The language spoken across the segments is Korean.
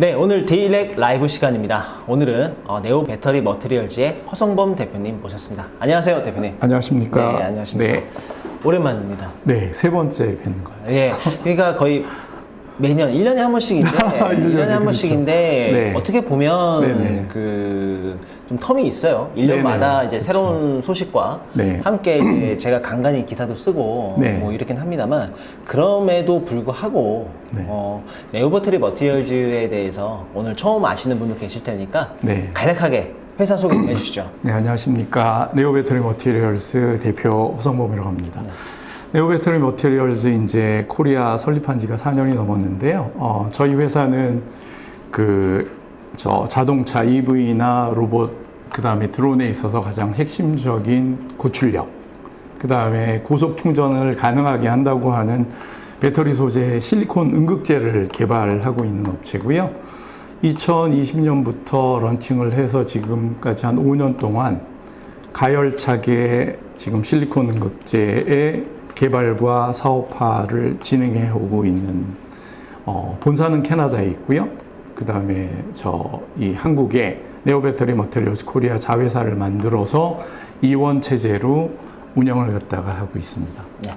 네, 오늘 디렉 라이브 시간입니다. 오늘은 어, 네오 배터리 머티리얼즈의 허성범 대표님 모셨습니다. 안녕하세요, 대표님. 안녕하십니까. 네, 안녕하십니까. 네, 오랜만입니다. 네, 세 번째 뵙는 것 같아요. 예, 그러니까 거의 매년 1년에 한 번씩인데, 1년에, 일년에 한 그렇죠. 번씩인데, 네. 어떻게 보면 네네. 그, 좀 텀이 있어요. 1년마다 네네. 이제 그렇죠. 새로운 소식과 네. 함께 이제 제가 간간히 기사도 쓰고 네. 뭐 이렇긴 합니다만, 그럼에도 불구하고, 네. 어, 네오버터리 머티리얼즈에 대해서 오늘 처음 아시는 분도 계실 테니까, 네. 간략하게 회사 소개 좀 해주시죠. 네, 안녕하십니까. 네오 배터리 머티리얼스 대표 호성범이라고 합니다. 네오 배터리 머티리얼즈 이제 코리아 설립한 지가 4년이 넘었는데요. 어, 저희 회사는 그, 저 자동차 EV나 로봇, 그 다음에 드론에 있어서 가장 핵심적인 고출력, 그 다음에 고속 충전을 가능하게 한다고 하는 배터리 소재 실리콘 음극재를 개발하고 있는 업체고요. 2020년부터 런칭을 해서 지금까지 한 5년 동안 가열차게 지금 실리콘 음극재의 개발과 사업화를 진행해 오고 있는 어, 본사는 캐나다에 있고요. 그 다음에 저 이 한국에 네오배터리 머테리얼스 코리아 자회사를 만들어서 이원 체제로 운영을 갖다가 하고 있습니다. 네.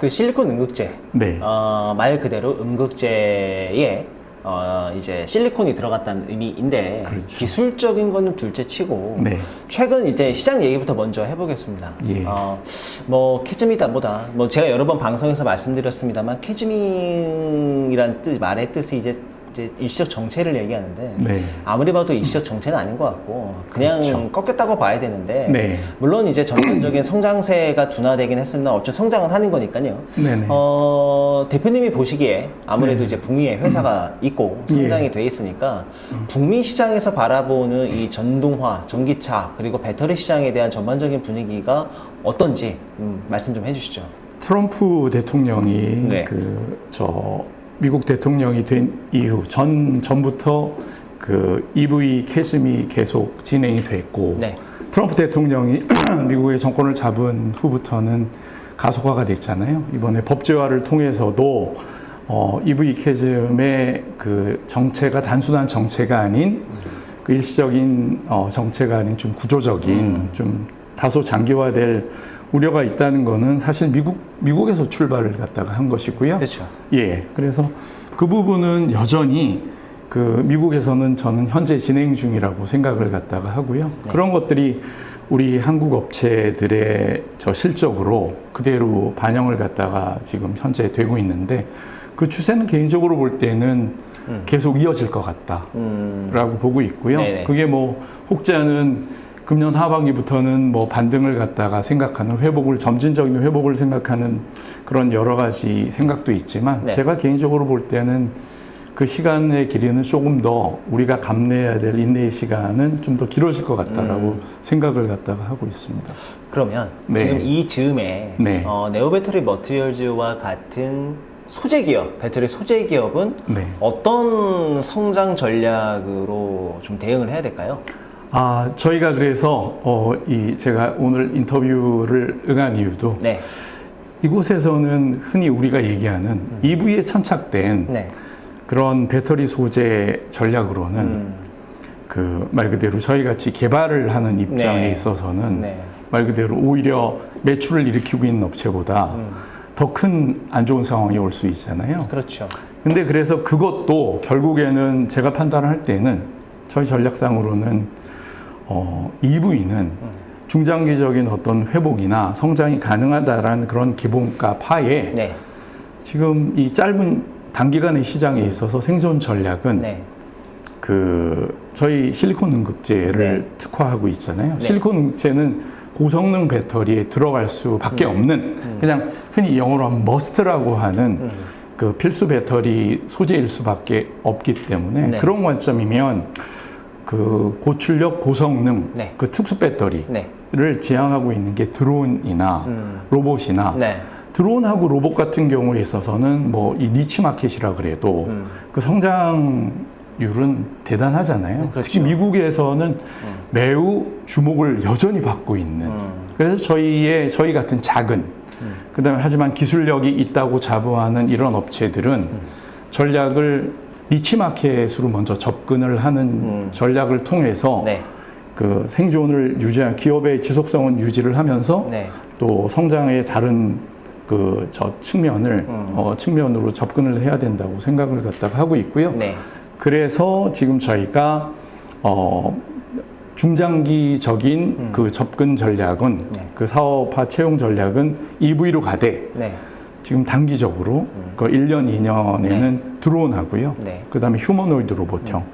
그 실리콘 음극재, 네. 어, 말 그대로 음극재에 어, 이제 실리콘이 들어갔다는 의미인데 그렇죠. 기술적인 거는 둘째 치고 네. 최근 이제 시장 얘기부터 먼저 해보겠습니다. 예. 어, 뭐 캐즈미다 뭐다 뭐 제가 여러 번 방송에서 말씀드렸습니다만 캐즈밍이란 뜻 말의 뜻이 이제 이제 일시적 정체를 얘기하는데 네. 아무리 봐도 일시적 정체는 아닌 것 같고 그냥 그렇죠. 꺾였다고 봐야 되는데 네. 물론 이제 전반적인 성장세가 둔화되긴 했으나 어쨌든 성장은 하는 거니까요. 네네. 어, 대표님이 보시기에 아무래도 네. 이제 북미에 회사가 있고 예. 성장이 돼 있으니까 북미 시장에서 바라보는 이 전동화, 전기차 그리고 배터리 시장에 대한 전반적인 분위기가 어떤지 음, 말씀 좀 해주시죠. 트럼프 대통령이 네. 그저 미국 대통령이 된 이후 전 전부터 그 EV 캐즘이 계속 진행이 됐고 네. 트럼프 대통령이 미국의 정권을 잡은 후부터는 가속화가 됐잖아요. 이번에 법제화를 통해서도 어, EV 캐즘의 그 정체가 단순한 정체가 아닌 그 일시적인 어, 정체가 아닌 좀 구조적인 좀 다소 장기화될 우려가 있다는 거는 사실 미국 미국에서 출발을 갖다가 한 것이고요. 그렇죠. 예. 그래서 그 부분은 여전히 그 미국에서는 저는 현재 진행 중이라고 생각을 갖다가 하고요. 그런 것들이 우리 한국 업체들의 저 실적으로 그대로 반영을 갖다가 지금 현재 되고 있는데 그 추세는 개인적으로 볼 때는 계속 이어질 것 같다라고 음, 보고 있고요. 네네. 그게 뭐 혹자는 금년 하반기부터는 뭐 반등을 갖다가 생각하는 회복을 점진적인 회복을 생각하는 그런 여러 가지 생각도 있지만 네. 제가 개인적으로 볼 때는 그 시간의 길이는 조금 더 우리가 감내해야 될 인내의 시간은 좀 더 길어질 것 같다라고 생각을 갖다가 하고 있습니다. 그러면 네. 지금 이 즈음에 네. 어, 네오배터리 머티리얼즈와 같은 소재 기업, 배터리 소재 기업은 네. 어떤 성장 전략으로 좀 대응을 해야 될까요? 아 저희가 그래서 어, 이 제가 오늘 인터뷰를 응한 이유도 네. 이곳에서는 흔히 우리가 얘기하는 EV에 천착된 네. 그런 배터리 소재 전략으로는 음, 그말 그대로 저희 같이 개발을 하는 입장에 네. 있어서는 네. 말 그대로 오히려 매출을 일으키고 있는 업체보다 음. 더큰 안 좋은 상황이 올 수 있잖아요. 그렇죠. 근데 그래서 그것도 결국에는 제가 판단을 할 때는 저희 전략상으로는 어, EV는 음. 중장기적인 어떤 회복이나 성장이 가능하다라는 그런 기본가 파에 네. 지금 이 짧은 단기간의 시장에 있어서 생존 전략은 네. 그 저희 실리콘 음극재를 네. 특화하고 있잖아요. 네. 실리콘 음극재는 고성능 배터리에 들어갈 수밖에 음. 없는 그냥 흔히 영어로 하면 머스트라고 하는 그 필수 배터리 소재일 수밖에 없기 때문에 네. 그런 관점이면 그 고출력 고성능 네. 그 특수 배터리를 네. 지향하고 있는 게 드론이나 음. 로봇이나 네. 드론하고 로봇 같은 경우에 있어서는 뭐 이 니치 마켓이라 그래도 음. 그 성장률은 대단하잖아요. 그렇죠. 음. 특히 미국에서는 매우 주목을 여전히 받고 있는. 음. 그래서 저희의 저희 같은 작은 그다음에 하지만 기술력이 있다고 자부하는 이런 업체들은 전략을 니치 마켓으로 먼저 접근을 하는 음. 전략을 통해서 네. 그 생존을 유지한 기업의 지속성은 유지를 하면서 네. 또 성장의 다른 그 저 측면을 음. 어, 측면으로 접근을 해야 된다고 생각을 갖다가 하고 있고요. 네. 그래서 지금 저희가 어, 중장기적인 그 접근 전략은 음. 네. 그 사업화 채용 전략은 EV로 가되 네. 지금 단기적으로 그 1년, 2년에는 드론하고요. 네. 그다음에 휴머노이드 로봇형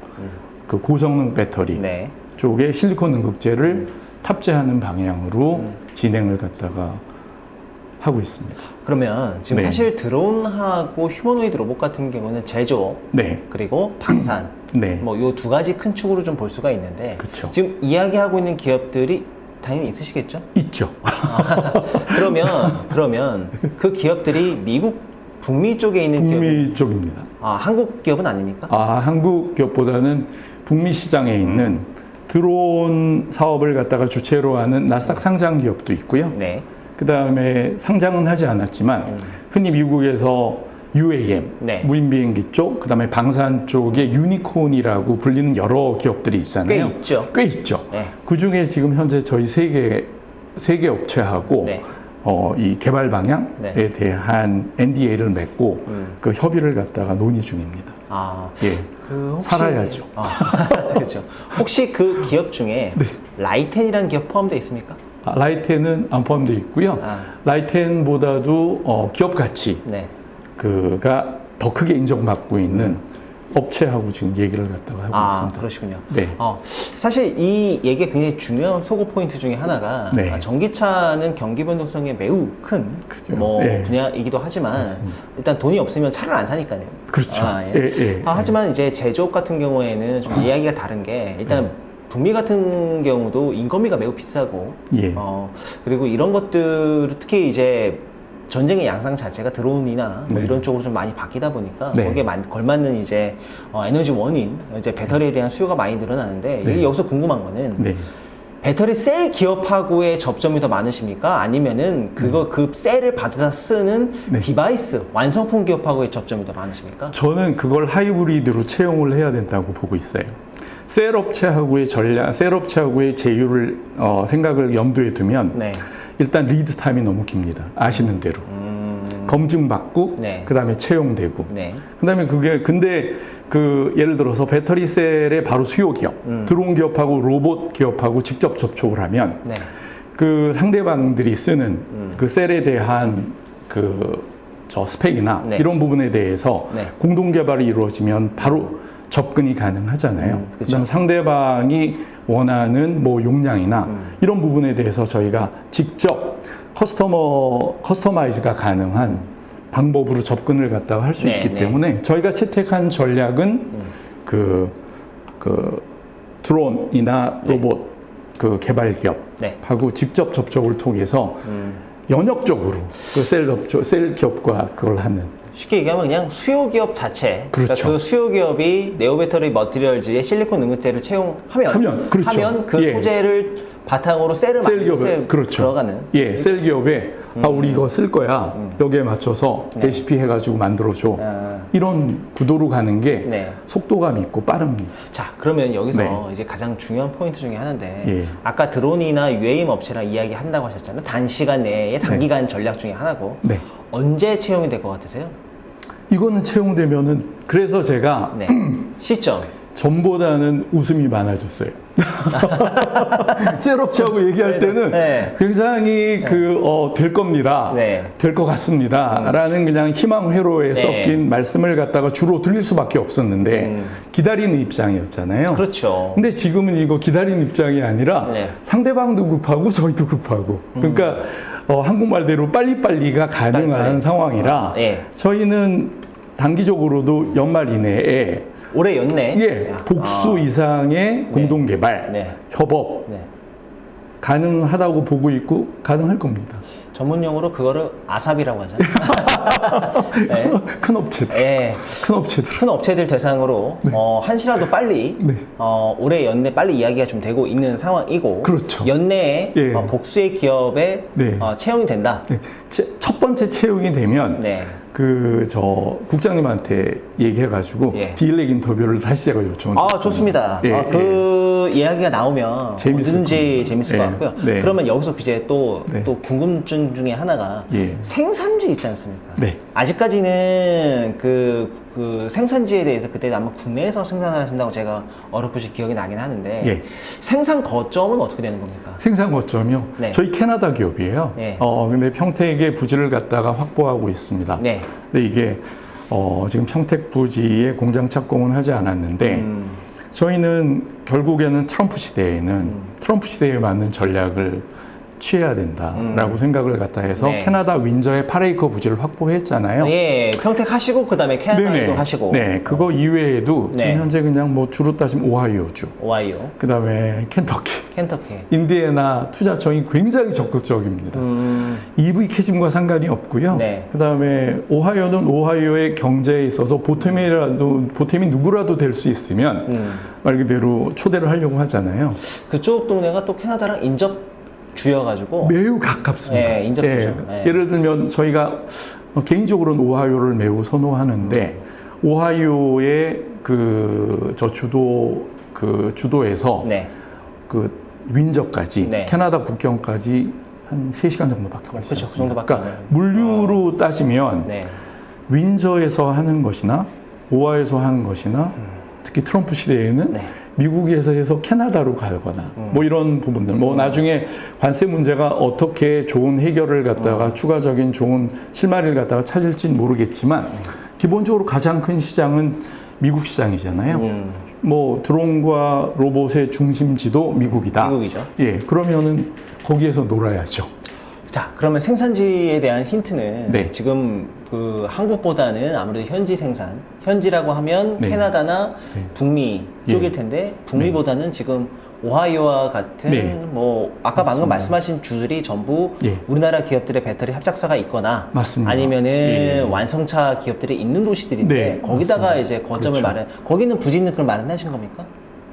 그 고성능 배터리 네. 쪽에 실리콘 응급제를 탑재하는 방향으로 음. 진행을 갖다가 하고 있습니다. 그러면 지금 네. 사실 드론하고 휴머노이드 로봇 같은 경우는 제조업 네, 그리고 방산 네, 뭐요 두 가지 큰 축으로 좀 볼 수가 있는데 그쵸. 지금 이야기하고 있는 기업들이 당연히 있으시겠죠? 있죠. 그러면 그러면 그 기업들이 미국 북미 쪽에 있는 기업 북미 쪽입니다. 아 한국 기업은 아닙니까? 아, 한국 기업보다는 북미 시장에 있는 드론 사업을 갖다가 주체로 하는 나스닥 상장 기업도 있고요. 네. 그 다음에 상장은 하지 않았지만 흔히 미국에서 UAM, 네. 무인 비행기 쪽, 그 다음에 방산 쪽에 유니콘이라고 불리는 여러 기업들이 꽤 있잖아요. 있죠. 꽤 있죠. 네. 그 중에 지금 현재 저희 세계 세계 업체하고 네. 어, 이 개발 방향에 네. 대한 NDA를 맺고 음. 그 협의를 갖다가 논의 중입니다. 아, 예. 그 혹시 살아야죠. 아, 그렇죠. 혹시 그 기업 중에 네. 라이텐이라는 기업 포함되어 있습니까? 아, 라이텐은 안 포함되어 있고요. 아. 라이텐보다도 어, 기업 가치 네. 그가 더 크게 인정받고 있는 업체하고 지금 얘기를 갖다가 하고 아, 있습니다. 그러시군요. 네. 어, 사실 이 얘기가 굉장히 중요한 소고 포인트 중에 하나가 네. 아, 전기차는 경기 변동성이 매우 큰 그죠. 뭐 예. 분야이기도 하지만 일단 돈이 없으면 차를 안 사니까요. 그렇죠. 아, 예. 예, 예, 아, 하지만 이제 제조업 같은 경우에는 좀 이야기가 다른 게 일단 북미 같은 경우도 인건비가 매우 비싸고 예. 어, 그리고 이런 것들 특히 이제 전쟁의 양상 자체가 드론이나 뭐 네. 이런 쪽으로 좀 많이 바뀌다 보니까 네. 거기에 만- 걸맞는 이제 어, 에너지 원인 이제 배터리에 대한 수요가 많이 늘어나는데 네. 이게 여기서 궁금한 거는 네. 배터리 셀 기업하고의 접점이 더 많으십니까? 아니면은 그거 그 셀을 받아서 쓰는 네. 디바이스 완성품 기업하고의 접점이 더 많으십니까? 저는 그걸 하이브리드로 채용을 해야 된다고 보고 있어요. 셀 업체하고의 전략, 셀 업체하고의 제휴를 어, 생각을 염두에 두면 네. 일단 리드 타임이 너무 깁니다. 아시는 대로 검증받고 음. 네. 그다음에 채용되고 네. 그다음에 그게 근데 그 예를 들어서 배터리 셀의 바로 수요 기업, 드론 기업하고 로봇 기업하고 직접 접촉을 하면 네. 그 상대방들이 쓰는 그 셀에 대한 그 저 스펙이나 네. 이런 부분에 대해서 네. 공동 개발이 이루어지면 바로 접근이 가능하잖아요. 음. 그다음 상대방이 원하는 뭐 용량이나 음. 이런 부분에 대해서 저희가 직접 커스터머 커스터마이즈가 가능한 방법으로 접근을 갖다가 할 수 네, 있기 네. 때문에 저희가 채택한 전략은 그, 그 드론이나 로봇 그 개발 네. 기업하고 직접 접촉을 통해서 연역적으로 그 셀 접촉, 셀 기업과 그걸 하는 쉽게 얘기하면 그냥 수요 기업 자체. 그렇죠. 러니까 그 수요 기업이 네오 배터리 머티리얼즈에 실리콘 응급제를 채용하면 하면, 그렇죠. 하면 그 예. 소재를 바탕으로 셀을 셀 기업에 그렇죠. 들어가는. 예, 셀 기업에 아 우리 이거 쓸 거야. 여기에 맞춰서 레시피 해 가지고 만들어줘. 음. 네. 아. 이런 구도로 가는 게 네. 속도감 있고 빠릅니다. 자, 그러면 여기서 네. 이제 가장 중요한 포인트 중에 하나인데 예. 아까 드론이나 UAM 업체랑 이야기 한다고 하셨잖아요. 단시간 내에 단기간 전략 중에 하나고 네. 언제 채용이 될 것 같으세요? 이거는 채용되면은 그래서 제가 네. 시점. 전보다는 웃음이 많아졌어요. 셀업체하고 얘기할 때는 네. 굉장히 그, 어, 될 겁니다. 네. 될 것 같습니다. 라는 그냥 희망 회로에 네. 섞인 말씀을 갖다가 주로 드릴 수밖에 없었는데 기다리는 입장이었잖아요. 음. 그렇죠. 근데 지금은 이거 기다리는 입장이 아니라 네. 상대방도 급하고 저희도 급하고 그러니까 어, 한국말대로 빨리빨리가 가능한 빨리빨리. 상황이라 예. 저희는 단기적으로도 연말 이내에 올해 연내. 예, 야, 복수 아, 이상의 공동 개발, 네. 협업 네. 가능하다고 보고 있고 가능할 겁니다. 전문 용어로 그거를 아삽이라고 하잖아요. 네. 큰 업체들, 예. 큰 업체들. 큰 업체들 대상으로 어, 한시라도 빨리 네. 어, 올해 연내 빨리 이야기가 좀 되고 있는 상황이고 그렇죠. 연내에 예. 어, 복수의 기업에 네. 어, 채용이 된다. 네, 제- 첫 번째 채용이 되면 네. 그 저 국장님한테 얘기해가지고 예. 디일렉 인터뷰를 다시 제가 요청을 아 좋습니다. 예, 아, 그 이야기가 나오면 재밌을 겁니다. 재밌을 예, 것 같고요. 네. 그러면 여기서 이제 또, 네. 또 궁금증 중에 하나가 예. 생산지 있지 않습니까? 네. 아직까지는 그, 그 생산지에 대해서 그때 아마 국내에서 생산을 하신다고 제가 어렴풋이 기억이 나긴 하는데 예. 생산 거점은 어떻게 되는 겁니까? 생산 거점이요. 네. 저희 캐나다 기업이에요. 네. 어 근데 평택의 부지를 갖다가 확보하고 있습니다. 네. 근데 이게 어 지금 평택 부지에 공장 착공은 하지 않았는데 음, 저희는 결국에는 트럼프 시대에는 트럼프 시대에 맞는 전략을 취해야 된다라고 생각을 갖다 해서 음. 네. 캐나다 윈저의 8에이커 부지를 확보했잖아요. 예, 평택 하시고 그 다음에 캐나다도 하시고 네, 그거 이외에도 네. 지금 현재 그냥 뭐 주로 따지면 오하이오주, 오하이오, 그 다음에 켄터키, 켄터키. 인디애나 투자청이 굉장히 적극적입니다. 음, EV 캐즘과 상관이 없고요. 네. 그 다음에 오하이오는 오하이오의 경제에 있어서 보탬이라도 보탬이 누구라도 될 수 있으면 음. 말 그대로 초대를 하려고 하잖아요. 그쪽 동네가 또 캐나다랑 인접 주여가지고 매우 가깝습니다. 네, 인접주죠. 네. 예를 들면 저희가 어, 개인적으로는 오하이오를 매우 선호하는데 오하이오의 그 저 주도 그 주도에서 네. 그 윈저까지 네. 캐나다 국경까지 한 3시간 정도밖에 걸리지 그쵸, 그 않습니다. 정도밖에 그러니까. 물류로 따지면 네. 윈저에서 하는 것이나 오하에서 하는 것이나 특히 트럼프 시대에는 네. 미국에서 해서 캐나다로 가거나 뭐 이런 부분들 뭐 나중에 관세 문제가 어떻게 좋은 해결을 갖다가 추가적인 좋은 실마리를 갖다가 찾을지는 모르겠지만 기본적으로 가장 큰 시장은 미국 시장이잖아요. 음, 뭐 드론과 로봇의 중심지도 미국이다. 미국이죠. 예, 그러면은 거기에서 놀아야죠. 자, 그러면 생산지에 대한 힌트는 네. 지금 그 한국보다는 아무래도 현지 생산, 현지라고 하면 네. 캐나다나 네. 북미 예. 쪽일 텐데 북미보다는 지금 오하이오와 같은 네. 뭐 아까 방금 맞습니다. 말씀하신 주들이 전부 예. 우리나라 기업들의 배터리 합작사가 있거나 맞습니다. 아니면은 예. 완성차 기업들이 있는 도시들인데 네, 거기다가 맞습니다. 이제 거점을 그렇죠. 마련 거기는 걸 마련하신 겁니까?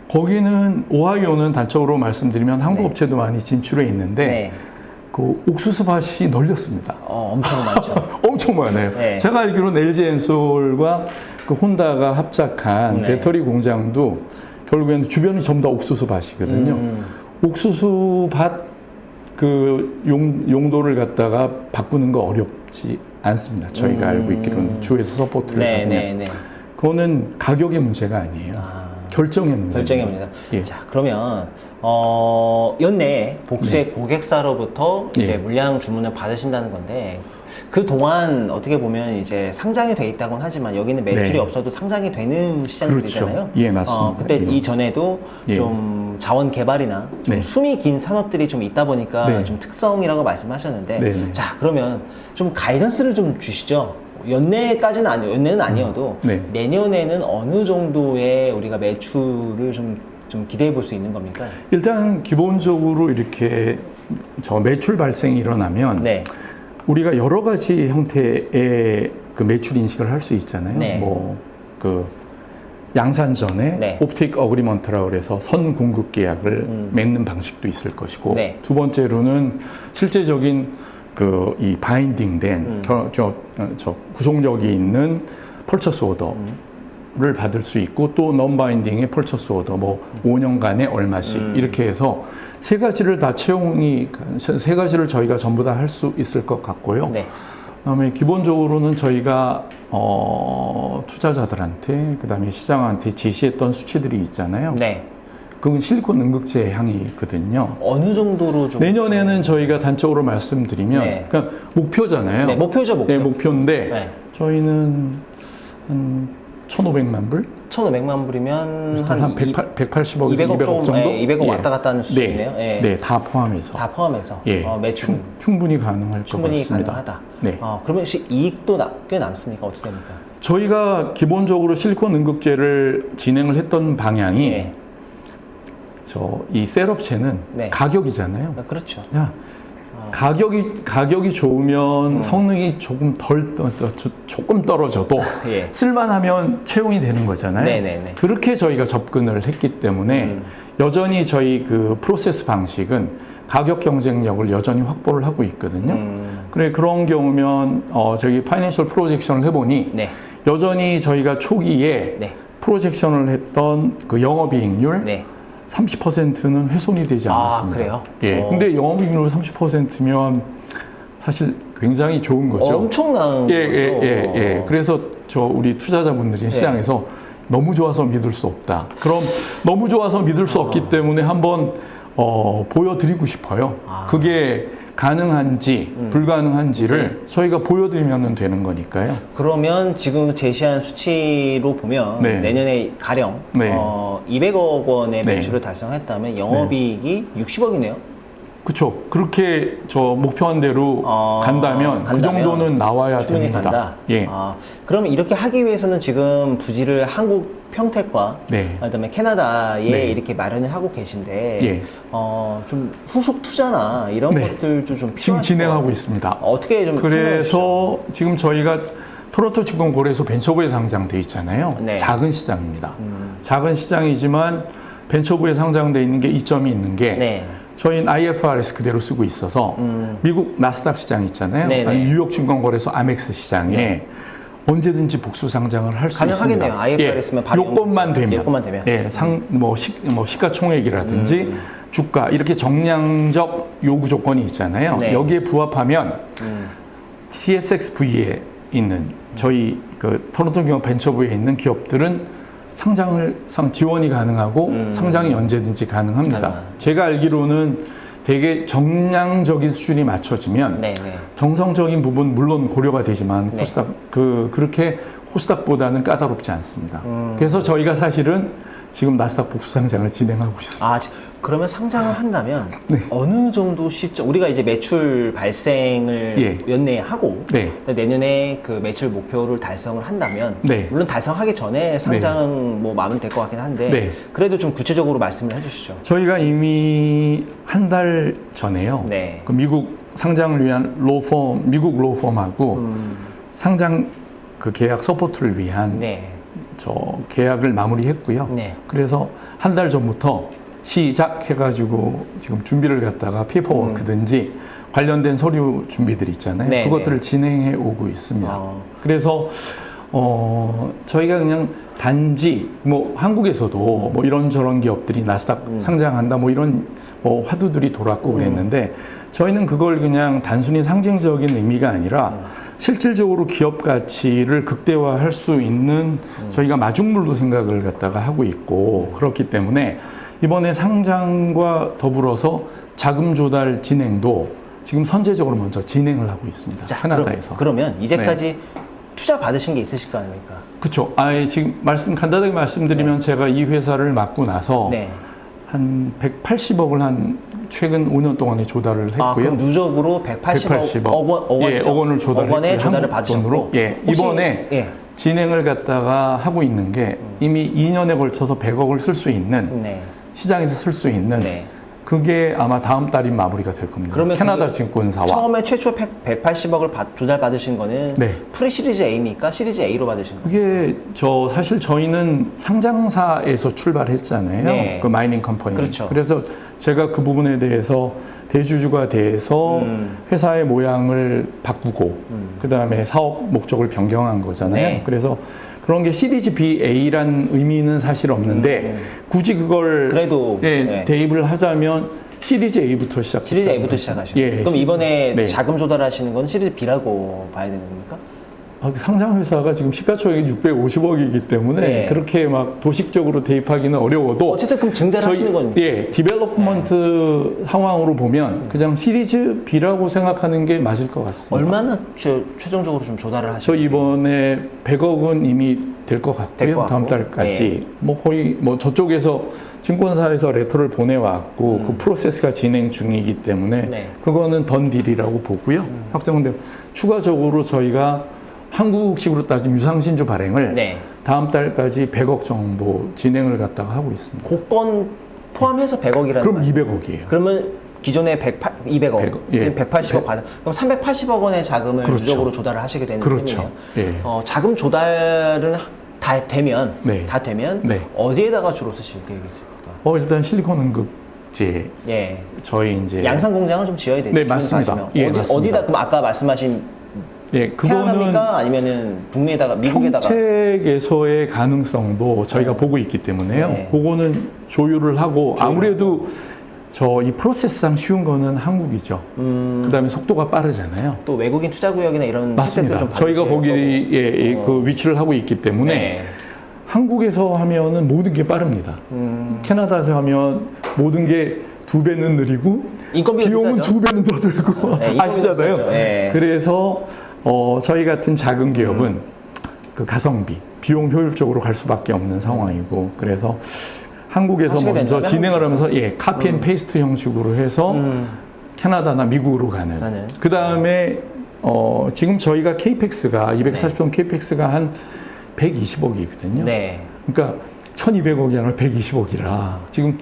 거기는 오하이오는 단적으로 말씀드리면 한국 네. 업체도 많이 진출해 있는데 네. 그 옥수수 밭이 널렸습니다. 어, 엄청 많죠. 엄청 많아요. 네. 제가 알기로는 LG 엔솔과 그 혼다가 합작한 네. 배터리 공장도 결국에는 주변이 전부 다 옥수수 밭이거든요. 음. 옥수수 밭 그 용도를 갖다가 바꾸는 거 어렵지 않습니다. 저희가 알고 있기로는 주에서 서포트를 음. 네, 받으면 네, 네. 그거는 가격의 문제가 아니에요. 아. 결정의 문제. 결정의 문제다. 예. 자, 그러면 어, 연내 복수의 고객사로부터 이제 네. 예. 물량 주문을 받으신다는 건데 그 동안 어떻게 보면 이제 상장이 돼 있다곤 하지만 여기는 매출이 네. 없어도 상장이 되는 시장들이잖아요. 그렇죠. 예, 맞습니다. 어, 그때 예. 이전에도 예. 좀 자원 개발이나 좀 네. 숨이 긴 산업들이 좀 있다 보니까 네. 좀 특성이라고 말씀하셨는데 네, 네. 자, 그러면 좀 가이던스를 좀 주시죠. 연내까지는 아니 연내는 아니어도 네. 내년에는 어느 정도의 우리가 매출을 좀, 좀 기대해 볼 수 있는 겁니까? 일단 기본적으로 이렇게 저 매출 발생이 일어나면 네. 우리가 여러 가지 형태의 그 매출 인식을 할 수 있잖아요. 네. 뭐그 양산 전에 네. 옵틱 어그리먼트라고 그래서 선 공급 계약을 맺는 방식도 있을 것이고 음. 네. 두 번째로는 실제적인 그 이 바인딩된 음. 겨- 저, 어, 저 구속력이 있는 펄처스 오더 를 받을 수 있고 또 넘바인딩의 펄처스 오더 뭐 5년간에 얼마씩 음. 이렇게 해서 세 가지를 다 채용이 세 가지를 저희가 전부 다 할 수 있을 것 같고요. 네. 그다음에 기본적으로는 저희가 어, 투자자들한테 그다음에 시장한테 제시했던 수치들이 있잖아요. 네. 그건 실리콘 응급제 향이거든요. 어느 정도로 좀 내년에는 저희가 단적으로 말씀드리면 네. 그러니까 목표잖아요. 네, 목표죠, 목표. 네, 목표인데 네. 저희는 한 1,500만 불? 1,500만 불이면 한, 한 108, 180억에서 200억 200억 정도? 정도? 예, 200억 왔다 갔다 하는 네. 수준이네요. 예. 네, 다 포함해서. 다 포함해서 예, 어, 매출 충, 충분히 가능할 것 충분히 같습니다. 가능하다. 네. 어, 그러면 혹시 이익도 나- 꽤 남습니까? 어떻게 됩니까? 저희가 기본적으로 실리콘 응급제를 진행을 했던 방향이 예. 저 이 셀업체는 네. 가격이잖아요. 그렇죠. 야, 가격이 가격이 좋으면 성능이 조금 덜 떠- 떠- 조- 조금 떨어져도 예. 쓸만하면 채용이 되는 거잖아요. 네네네. 음. 그렇게 저희가 접근을 했기 때문에 여전히 저희 그 프로세스 방식은 가격 경쟁력을 여전히 확보를 하고 있거든요. 음. 그래 그런 경우면 어 저기 파이낸셜 프로젝션을 해보니 네. 여전히 저희가 초기에 네. 프로젝션을 했던 그 영업이익률 네. 30%는 훼손이 되지 아, 않았습니다. 그래요? 예. 어. 근데 영업이익률 30%면 사실 굉장히 좋은 거죠. 엄청난 예, 예, 거죠. 예, 예. 그래서 저 우리 투자자분들이 시장에서 너무 좋아서 믿을 수 없다. 그럼 너무 좋아서 믿을 수 없기 때문에 한번 어, 보여드리고 싶어요. 그게 가능한지 불가능한지를 저희가 보여드리면 되는 거니까요. 그러면 지금 제시한 수치로 보면 네. 내년에 가령 네. 어, 200억 원의 네. 매출을 달성했다면 영업이익이 60억이네요. 그렇죠. 그렇게 저 목표한 대로 어, 간다면, 그 간다면 정도는 나와야 충분히 됩니다. 간다. 예. 아, 그러면 이렇게 하기 위해서는 지금 부지를 한국 평택과 네. 그다음에 캐나다에 네. 이렇게 마련을 하고 계신데 예. 어, 좀 후속 투자나 이런 네. 것들도 좀 지금 진행하고 것 있습니다. 어떻게 좀? 그래서 지금 저희가 토론토 증권거래소 벤처부에 상장돼 있잖아요. 네. 음. 작은 시장입니다. 작은 시장이지만 벤처부에 상장돼 있는 게 이점이 있는 게 네. 저희는 IFRS 그대로 쓰고 있어서 미국 나스닥 시장 있잖아요. 음. 네네. 아니면 뉴욕 증권거래소 아멕스 시장에 네. 언제든지 복수 상장을 할수 가능하겠네요. 있습니다. IFRS면 요건만 되면, 요건만 되면. 예, 상뭐 뭐 시가총액이라든지 음. 주가 이렇게 정량적 요구 조건이 있잖아요. 네. 여기에 부합하면 음. TSXV에 있는 저희 그 토론토 경영 벤처부에 있는 기업들은 상장을 상 지원이 가능하고 상장이 언제든지 가능합니다. 음. 가능한. 제가 알기로는 되게 정량적인 수준이 맞춰지면 네, 네. 정성적인 부분 물론 고려가 되지만 네. 코스닥 그 그렇게 코스닥보다는 까다롭지 않습니다. 음. 그래서 저희가 사실은 지금 나스닥 복수 상장을 진행하고 있습니다. 아, 지- 그러면 상장을 한다면 네. 어느 정도 시점 우리가 이제 매출 발생을 예. 연내에 하고 네. 내년에 그 매출 목표를 달성을 한다면 네. 물론 달성하기 전에 상장 뭐 마무리 될 것 같긴 한데 네. 그래도 좀 구체적으로 말씀을 해주시죠. 저희가 이미 한 달 전에요. 네. 그 미국 상장을 위한 로펌, 미국 로펌하고 음. 상장 그 계약 서포트를 위한 네, 저 계약을 마무리했고요. 네. 그래서 한 달 전부터 시작해가지고 지금 준비를 갖다가 페이퍼워크든지 관련된 서류 준비들 있잖아요. 음. 네, 그것들을 진행해 오고 있습니다. 어. 그래서 어 저희가 그냥 단지 뭐 한국에서도 뭐 이런저런 기업들이 나스닥 음. 상장한다 뭐 이런 뭐 화두들이 돌았고 그랬는데 저희는 그걸 그냥 단순히 상징적인 의미가 아니라 실질적으로 기업 가치를 극대화할 수 있는 저희가 마중물로 생각을 갖다가 하고 있고 그렇기 때문에 이번에 상장과 더불어서 자금 조달 진행도 지금 선제적으로 먼저 진행을 하고 있습니다. 자, 캐나다에서. 그럼, 그러면 이제까지 투자 받으신 게 있으실 거 아닙니까? 그렇죠. 아, 지금 말씀 간단하게 말씀드리면 제가 이 회사를 맡고 나서 네. 한 180억을 한 최근 5년 동안에 조달을 했고요. 아, 그럼 누적으로 180억 180억. 억 원, 억 원, 예, 억 원을 조달을. 조달을 받으셨고. 예, 혹시- 이번에 예. 진행을 갖다가 하고 있는 게 이미 2년에 걸쳐서 100억을 쓸 수 있는 네. 시장에서 쓸 수 있는 네. 그게 아마 다음 달인 마무리가 될 겁니다. 그러면 캐나다 그 증권사와 처음에 최초 180억을 조달 받으신 거는 네. 프리 시리즈 A입니까? 시리즈 A로 받으신 거예요? 그게 저 사실 저희는 상장사에서 출발했잖아요. 네. 그 마이닝 컴퍼니. 그렇죠. 래서 제가 그 부분에 대해서 대주주가 돼서 음. 회사의 모양을 바꾸고 그다음에 사업 목적을 변경한 거잖아요. 네. 그래서 그런 게 시리즈 BA란 의미는 사실 없는데 굳이 그걸 음. 그래도, 예, 네. 대입을 하자면 시리즈 A부터 시작. 시리즈 A부터 시작하시죠. 예, 그럼 시리즈- 이번에 네. 자금 조달하시는 건 시리즈 B라고 봐야 되는 겁니까? 아, 상장 회사가 지금 시가총액이 650억이기 때문에 네. 그렇게 막 도식적으로 대입하기는 어려워도 어쨌든 그럼 증자를 하시는 거니까. 예, 디벨롭먼트 상황으로 보면 그냥 시리즈 B라고 생각하는 게 맞을 것 같습니다. 얼마나 최, 최종적으로 좀 조달을 저 하시죠? 이번에 100억은 이미 될 것 같고요. 다음 같고. 달까지 뭐 거의 뭐 저쪽에서 증권사에서 레터를 보내왔고 그 프로세스가 진행 중이기 때문에 음. 네. 음. 그거는 던 딜이라고 보고요. 확정되고 추가적으로 저희가 한국식으로 따지면 유상신주 발행을 네. 다음 달까지 100억 정도 진행을 갖다가 하고 있습니다. 고건 포함해서 100억이라는 그럼 200억이에요. 그러면 기존에 108, 200억, 100억, 예. 180억 받은 그럼 380억 원의 자금을 그렇죠. 누적으로 조달을 하시게 되는 그렇죠. 셈이네요. 예. 어, 자금 조달은 다 되면 네. 다 되면 네. 어디에다가 주로 쓰실 계획이십니까? 어, 일단 실리콘 응급 제 예. 저희 이제 양산 공장을 좀 지어야 되죠. 네, 맞습니다. 예, 어디, 맞습니다. 어디다 그럼 아까 말씀하신 예, 그거는 캐나다입니까 아니면은 북미에다가 미국에다가 평택에서의 가능성도 저희가 보고 있기 때문에요. 네. 그거는 조율을 하고 아무래도 저 이 프로세스상 쉬운 거는 한국이죠. 그다음에 속도가 빠르잖아요. 또 외국인 투자 구역이나 이런 맞습니다. 저희가 받으실 거기 거고. 예, 예, 그 위치를 하고 있기 때문에 네. 한국에서 하면은 모든 게 빠릅니다. 음. 캐나다에서 하면 모든 게 두 배는 느리고 비용은 비싸죠. 두 배는 더 들고 네, 아시잖아요. 네. 그래서 어, 저희 같은 작은 기업은 그 가성비, 비용 효율적으로 갈 수밖에 없는 상황이고 그래서 한국에서 먼저 된다면 진행을 하면서 예, 카피 앤 페이스트 형식으로 해서 음. 캐나다나 미국으로 가는. 그 다음에 어, 지금 저희가 KPEX가 240톤 KPEX가 한 120억이거든요. 네. 그러니까 1,200억이 아니라 120억이라 지금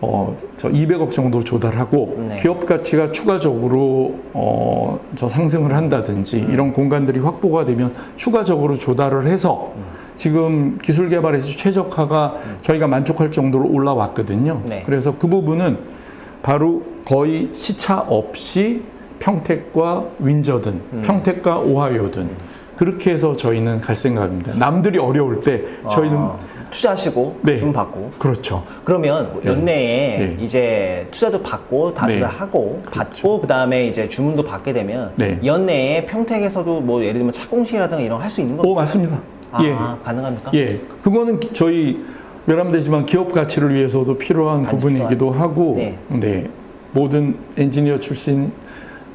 어, 저 200억 정도 조달하고 네. 기업 가치가 추가적으로 어, 저 상승을 한다든지 음. 이런 공간들이 확보가 되면 추가적으로 조달을 해서 음. 지금 기술 개발에서 최적화가 저희가 만족할 정도로 올라왔거든요. 네. 그래서 그 부분은 바로 거의 시차 없이 평택과 윈저든, 음. 평택과 오하이오든 그렇게 해서 저희는 갈 생각입니다. 남들이 어려울 때 저희는 아, 투자하시고 네. 준 받고 그렇죠. 그러면 예. 연내에 예. 이제 투자도 받고 다 네. 조달하고 그렇죠. 받고 그 다음에 이제 주문도 받게 되면 네. 연내에 평택에서도 뭐 예를 들면 착공식이라든가 이런 거 할 수 있는 겁니까? 오 맞습니다. 아, 예, 가능합니까? 예. 그거는 기- 저희 외람되지만 기업 가치를 위해서도 필요한 부분이기도 하고, 네. 네. 모든 엔지니어 출신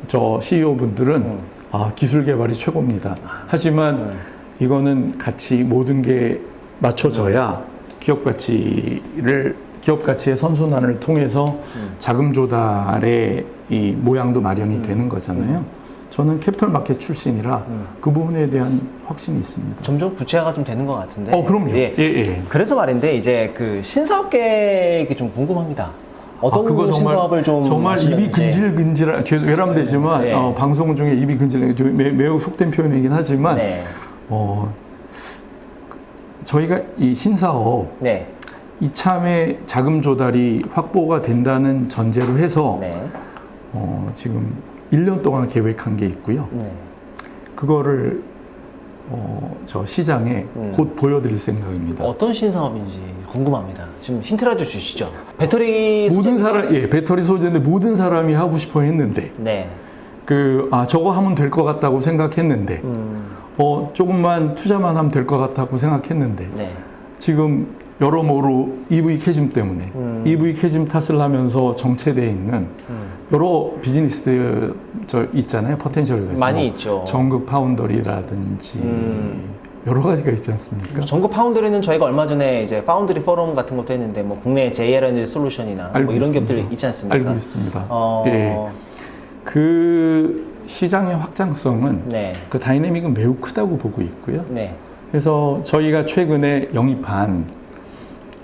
저 CEO 분들은 음. 아 기술 개발이 최고입니다. 하지만 이거는 같이 모든 게 맞춰져야 기업 가치를 기업 가치의 선순환을 통해서 음. 자금 조달의 이 모양도 마련이 되는 거잖아요. 저는 캐피털 마켓 출신이라 음. 그 부분에 대한 확신이 있습니다. 점점 구체화가 좀 되는 것 같은데. 어, 그럼요. 예. 예, 예. 그래서 말인데 이제 그 신사업 계획이 좀 궁금합니다. 어떤 아, 그거 신사업을 좀 정말 입이. 근질근질한 죄송 외람되지만 네. 어, 방송 중에 입이 근질 매, 매우 속된 표현이긴 하지만 네. 어, 저희가 이 신사업 네. 이참에 자금 조달이 확보가 된다는 전제로 해서 네. 어, 지금 1년 동안 계획한 게 있고요. 네. 그거를 어, 저 시장에 음. 곧 보여드릴 생각입니다. 어떤 신사업인지 궁금합니다. 지금 힌트라도 주시죠. 배터리 모든 사람, 예, 배터리 소재인데 모든 사람이 하고 싶어 했는데 네. 그, 아, 저거 하면 될 것 같다고 생각했는데, 음. 어, 조금만 투자만 하면 될 것 같다고 생각했는데, 네. 지금 여러모로 EV 캐즘 때문에, 음. EV 캐즘 탓을 하면서 정체되어 있는 음. 여러 비즈니스들 저 있잖아요. 포텐셜이. 많이 있죠. 전극 파운더리라든지, 음. 여러 가지가 있지 않습니까? 전국 파운드리는 저희가 얼마 전에 이제 파운드리 포럼 같은 것도 했는데 뭐 국내 JR&D 솔루션이나 뭐 이런. 기업들이 있지 않습니까? 알고 있습니다. 어, 예. 그 시장의 확장성은 네. 그 다이내믹은 매우 크다고 보고 있고요. 네. 그래서 저희가 최근에 영입한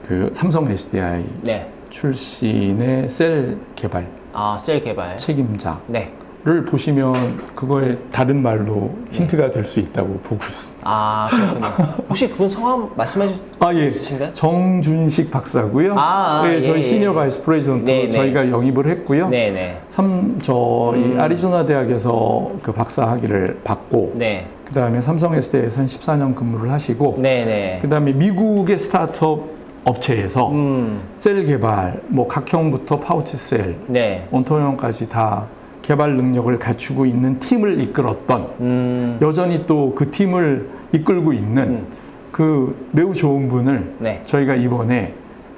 그 삼성 SDI 네. 출신의 셀 개발 아, 셀 개발. 책임자 를 네. 보시면 그거의 다른 말로 힌트가 될 수 있다고 보고 있습니다. 아, 그렇군요. 혹시 그분 성함 말씀해 주 아, 예. 있으신가요? 정준식 박사고요. 아, 네, 예, 저희 예, 시니어 예. 바이스 프레지던트 네, 네. 저희가 영입을 했고요. 네, 네. 삼, 저희 음. 아리조나 대학에서 그 박사 학위를 받고 네. 그다음에 삼성 SDI에서 한 14년 근무를 하시고 네, 네. 그다음에 미국의 스타트업 업체에서 음. 셀 개발, 뭐 각형부터 파우치 셀, 네. 온토형까지 다 개발 능력을 갖추고 있는 팀을 이끌었던 음. 여전히 또 그 팀을 이끌고 있는 음. 그 매우 좋은 분을 네. 저희가 이번에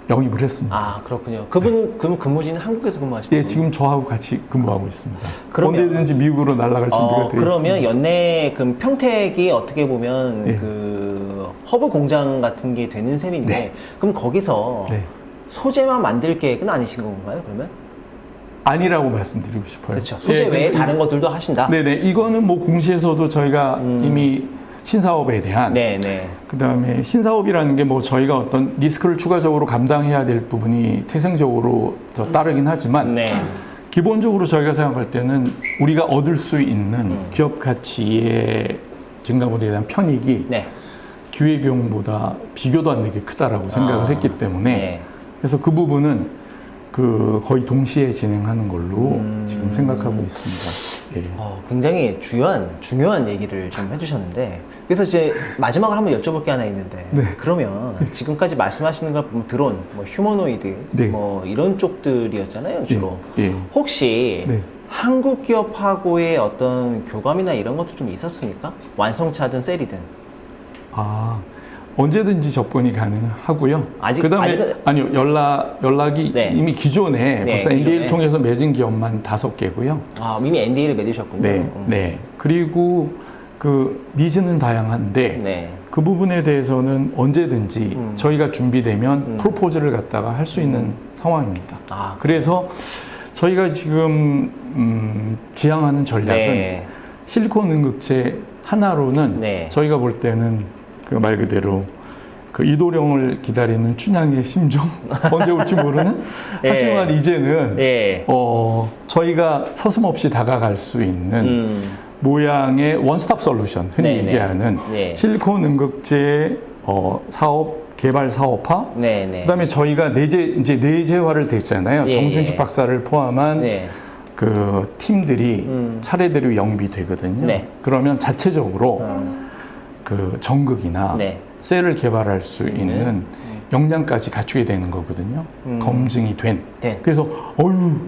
영입을 했습니다. 아, 그렇군요. 그분 그럼 근무지는 한국에서 근무하시는 예? 지금 저하고 같이 근무하고 있습니다. 그러면- 언제든지 미국으로 날아갈 준비가 어, 되어 그러면 있습니다. 연내 그 평택이 어떻게 보면 예. 그 허브 공장 같은 게 되는 셈인데 네. 그럼 거기서 네. 소재만 만들 계획은 아니신 건가요? 그러면? 아니라고 말씀드리고 싶어요. 그렇죠. 소재 예, 외에 다른 것들도 하신다. 네네. 이거는 뭐 공시에서도 저희가 이미 신사업에 대한 음. 네, 네. 그다음에 신사업이라는 게 뭐 저희가 어떤 리스크를 추가적으로 감당해야 될 부분이 태생적으로 저 따르긴 하지만 네. 기본적으로 저희가 생각할 때는 우리가 얻을 수 있는 음. 기업 가치의 증가분에 대한 편익이 네. 기회비용보다 비교도 안 되게 크다라고 생각을 아, 했기 때문에 네. 그래서 그 부분은 그 거의 동시에 진행하는 걸로 음. 지금 생각하고 있습니다. 예. 어, 굉장히 중요한 중요한 얘기를 좀 해주셨는데 그래서 이제 마지막으로 한번 여쭤볼 게 하나 있는데 네. 그러면 지금까지 말씀하시는 걸 보면 드론, 뭐 휴머노이드, 네. 뭐 이런 쪽들이었잖아요 주로. 예, 예. 혹시 네. 한국 기업하고의 어떤 교감이나 이런 것도 좀 있었습니까? 완성차든 셀이든. 아 언제든지 접근이 가능하고요. 아직- 그다음에 아직은- 아니요 연락 연락이 네. 이미 기존에 네, 벌써 기존에. NDA를 통해서 맺은 기업만 다섯 개고요. 아 이미 NDA를 맺으셨군요. 네, 음. 네. 그리고 그 니즈는 다양한데 네. 그 부분에 대해서는 언제든지 음. 저희가 준비되면 음. 프로포즈를 갖다가 할 수 있는 상황입니다. 아 그래서 저희가 지금 음, 지향하는 전략은 네. 실리콘 응급체 하나로는 네. 저희가 볼 때는 그 말 그대로 그 이도령을 기다리는 춘향의 심정 언제 올지 모르는 예. 하지만 이제는 예. 어, 저희가 서슴없이 다가갈 수 있는 음. 모양의 원스톱 솔루션 흔히 네, 네. 얘기하는 네. 실리콘 응급제 어, 사업 개발 사업화 네, 네. 그다음에 저희가 내재 이제 내재화를 됐잖아요. 예, 정준식 예. 박사를 포함한 네. 그 팀들이 음. 차례대로 영입이 되거든요. 네. 그러면 자체적으로 음. 그 전극이나 네. 셀을 개발할 수 있는 역량까지 갖추게 되는 거거든요. 음. 검증이 된. 된. 그래서 어유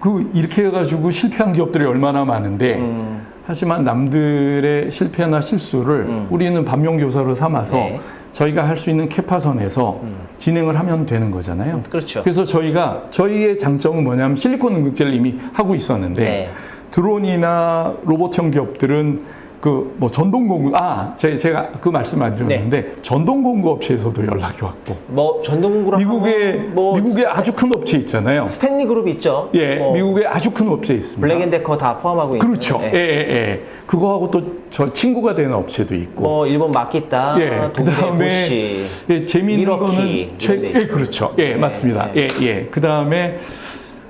그 이렇게 해가지고 실패한 기업들이 얼마나 많은데 음. 하지만 남들의 실패나 실수를 음. 우리는 반면교사로 삼아서 네. 저희가 할 수 있는 캐파선에서 진행을 하면 되는 거잖아요. 그렇죠. 그래서 저희가 저희의 장점은 뭐냐면 실리콘 응급제를 이미 하고 있었는데 네. 드론이나 로봇형 기업들은 그 뭐 전동 공구 아 제- 제가 그 말씀 안 드렸는데 네. 전동 공구 업체에서도 연락이 왔고 뭐 전동 공구랑 미국에 하면 뭐 미국에 아주 큰 업체 있잖아요. 스탠리 그룹 있죠. 예, 뭐 미국에 아주 큰 업체 있습니다. 블랙앤데커 다 포함하고 있는. 그렇죠. 네. 예, 예, 예. 그거하고 또 저 친구가 되는 업체도 있고. 뭐 일본 마키타, 예, 그다음에 보쉬. 예, 재미있는 거는 최, 예, 그렇죠. 예, 네, 맞습니다. 네. 예, 예. 그다음에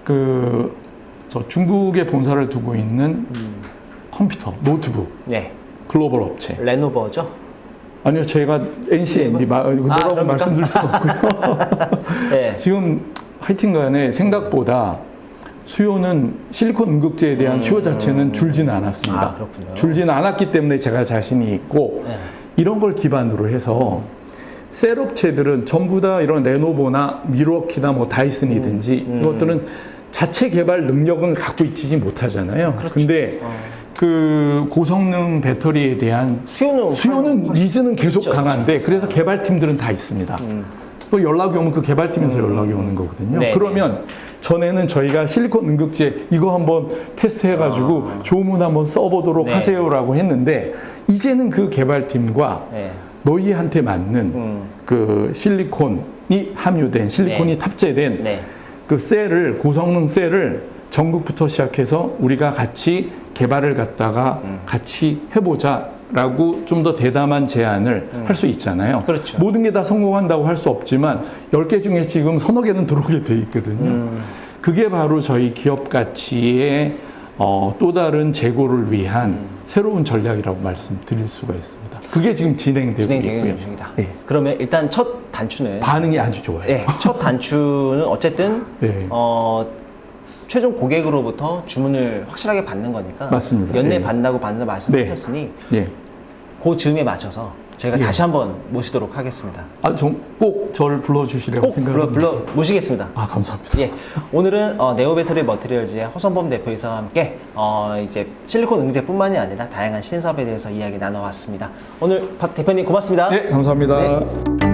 그 저 중국에 본사를 두고 있는 음. 컴퓨터, 노트북, 네, 글로벌 업체. 레노버죠. 아니요, 제가 NCND 마, 뭐라고 아, 그럽니까? 말씀드릴 수는 없고요. 네, 지금 하여튼간에 생각보다 수요는 실리콘 응급제에 대한 수요 자체는 줄지는 않았습니다. 음. 아. 줄지는 않았기 때문에 제가 자신이 있고 네. 이런 걸 기반으로 해서 셀 업체들은 전부 다 이런 레노버나 미러키나 뭐 다이슨이든지 음. 이것들은 자체 개발 능력은 갖고 있지 못하잖아요. 그렇죠. 근데 어. 그 고성능 배터리에 대한 수요는 수요는 니즈는 계속 있죠. 강한데 그래서 개발팀들은 다 있습니다. 또 연락이 오면 그 개발팀에서 연락이 오는 거거든요. 음. 네, 그러면 전에는 저희가 실리콘 응급제 이거 한번 테스트해가지고 조문 한번 써보도록 아. 네. 하세요라고 했는데 이제는 그 개발팀과 네. 너희한테 맞는 음. 그 실리콘이 함유된 실리콘이 네. 탑재된 네. 그 셀을 고성능 셀을 전국부터 시작해서 우리가 같이 개발을 갖다가 음. 같이 해보자 라고 좀 더 대담한 제안을 할수 있잖아요. 음. 그렇죠. 모든 게 다 성공한다고 할 수 없지만 10개 중에 지금 서너 개는 들어오게 돼 있거든요. 음. 그게 바로 저희 기업 가치의 어, 또 다른 재고를 위한 음. 새로운 전략이라고 말씀드릴 수가 있습니다. 그게 지금 진행되고. 있는 중이다. 네. 그러면 일단 첫 단추는 반응이 아주 좋아요. 네, 첫 단추는 어쨌든 네. 어, 최종 고객으로부터 주문을 확실하게 받는 거니까 맞습니다. 연내 예. 받는다고 받는다 말씀하셨으니 예. 그 즈음에 맞춰서 저희가 예. 다시 한번 모시도록 하겠습니다. 아, 좀꼭 저를 불러주시려고 꼭 불러, 생각합니다. 불러 모시겠습니다. 아, 감사합니다. 예, 오늘은 어, 네오 배터리 머티리얼즈의 허선범 대표이사와 함께 어, 이제 실리콘 응제뿐만이 아니라 다양한 신사업에 대해서 이야기 나눠왔습니다. 오늘 박 대표님 고맙습니다. 네, 감사합니다. 네.